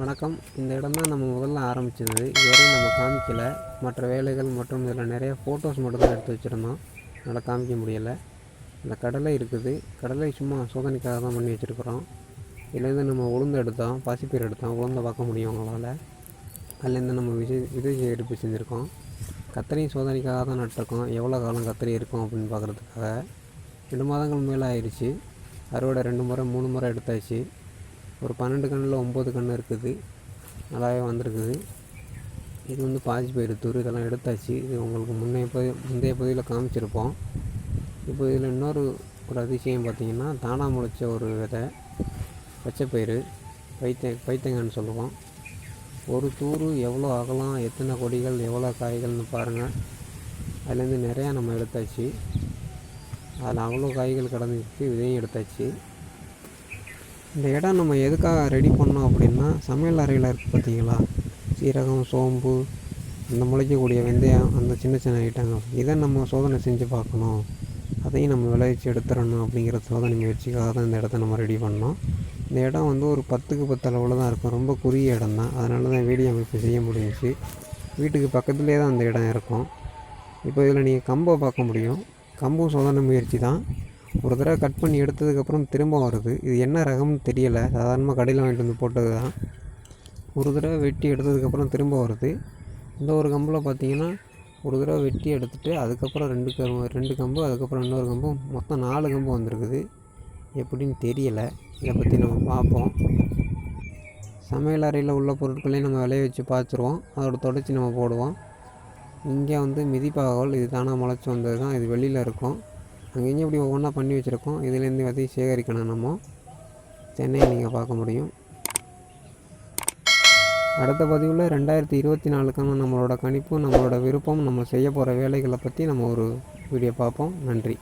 வணக்கம். இந்த இடம் தான் நம்ம முதல்ல ஆரம்பிச்சது. இதுவரையும் நம்ம காமிக்கல. மற்ற வேலைகள் மற்றும் இதில் நிறைய ஃபோட்டோஸ் மட்டும் தான் எடுத்து வச்சுருந்தோம். அதனால் காமிக்க முடியலை. இந்த கடலை இருக்குது. கடலை சும்மா சோதனைக்காக தான் பண்ணி வச்சுருக்குறோம். இதுலேருந்து நம்ம உளுந்து எடுத்தோம். பசிப்பீர் எடுத்தோம். உளுந்தை பார்க்க முடியும் உங்களால். அதுலேருந்து நம்ம விஜய் விதை எடுப்பு செஞ்சுருக்கோம். கத்திரியும் சோதனைக்காக தான் நட்டிருக்கோம். எவ்வளோ காலம் கத்திரி இருக்கும் அப்படின்னு பார்க்குறதுக்காக. ரெண்டு மாதங்கள் மேலே ஆயிடுச்சு அறுவடை ரெண்டு முறை மூணு முறை எடுத்தாச்சு. ஒரு பன்னெண்டு கண்ணில் ஒம்பது கன்று இருக்குது. நல்லாவே வந்திருக்குது. இது வந்து பாசி போயிருத்தூர் இதெல்லாம் எடுத்தாச்சு. இது உங்களுக்கு முன்னைய பதி முந்தைய பகுதியில் காமிச்சிருப்போம். இப்போ இதில் இன்னொரு ஒரு அதிசயம் பார்த்திங்கன்னா தானாக முளைச்ச ஒரு விதை பச்சைப்பயிறு பைத்த பைத்தங்கன்னு சொல்லுவோம். ஒரு தூர் எவ்வளோ அகலம் எத்தனை கொடிகள் எவ்வளோ காய்கள்னு பாருங்கள் அதுலேருந்து நிறையா நம்ம எடுத்தாச்சு. அதில் அவ்வளோ காய்கள் கடந்துச்சு விதையும் எடுத்தாச்சு. இந்த இடம் நம்ம எதுக்காக ரெடி பண்ணோம் அப்படின்னா சமையல் அறையில் இருக்குது பார்த்தீங்களா? சீரகம் சோம்பு அந்த முளைக்கக்கூடிய வெந்தயம் அந்த சின்ன சின்ன ஐட்டங்கள். இதை நம்ம சோதனை செஞ்சு பார்க்கணும். அதையும் நம்ம விளைவிச்சு எடுத்துடணும் அப்படிங்கிற சோதனை முயற்சிக்காக தான் இந்த இடத்த நம்ம ரெடி பண்ணோம். இந்த இடம் வந்து ஒரு பத்துக்கு பத்து அளவில் தான் இருக்கும். ரொம்ப குறுகிய இடம் தான். அதனால தான் வீடியோ அமைப்பு செய்ய முடிஞ்சிச்சு. வீட்டுக்கு பக்கத்துலேயே தான் அந்த இடம் இருக்கும். இப்போ இதில் நீங்கள் கம்பை பார்க்க முடியும். கம்பும் சோதனை முயற்சி தான். ஒரு தடவை கட் பண்ணி எடுத்ததுக்கப்புறம் திரும்ப வருது. இது என்ன ரகம்னு தெரியலை. சாதாரணமாக கடையில் வாங்கிட்டு வந்து போட்டது தான் ஒரு தடவை வெட்டி எடுத்ததுக்கப்புறம் திரும்ப வருது. இந்த ஒரு கம்பில் பார்த்தீங்கன்னா ஒரு தடவை வெட்டி எடுத்துகிட்டு அதுக்கப்புறம் ரெண்டு கம்பு ரெண்டு கம்பு அதுக்கப்புறம் இன்னொரு கம்பு மொத்தம் நாலு கம்பு வந்திருக்குது. எப்படின்னு தெரியலை. இதை பற்றி நம்ம பார்ப்போம். சமையல் அறையில் உள்ள பொருட்களையும் நம்ம விளைய வச்சு பார்த்துருவோம் அதோட தொடச்சி நம்ம போடுவோம். இங்கே வந்து மிதிப்பாகோல் இது தானாக முளைச்சி வந்தது தான் இது வெளியில் இருக்கும். அங்கேயும் இப்படி ஒவ்வொன்றா பண்ணி வச்சுருக்கோம். இதுலேருந்து வந்து சேகரிக்கணும் நம்ம. சென்னையை நீங்கள் பார்க்க முடியும். அடுத்த பதிவில் ரெண்டாயிரத்தி இருபத்தி நாலுக்கான நம்மளோட கணிப்பு நம்மளோட விருப்பம் நம்ம செய்ய போகிற வேலைகளை பற்றி நம்ம ஒரு வீடியோ பார்ப்போம். நன்றி.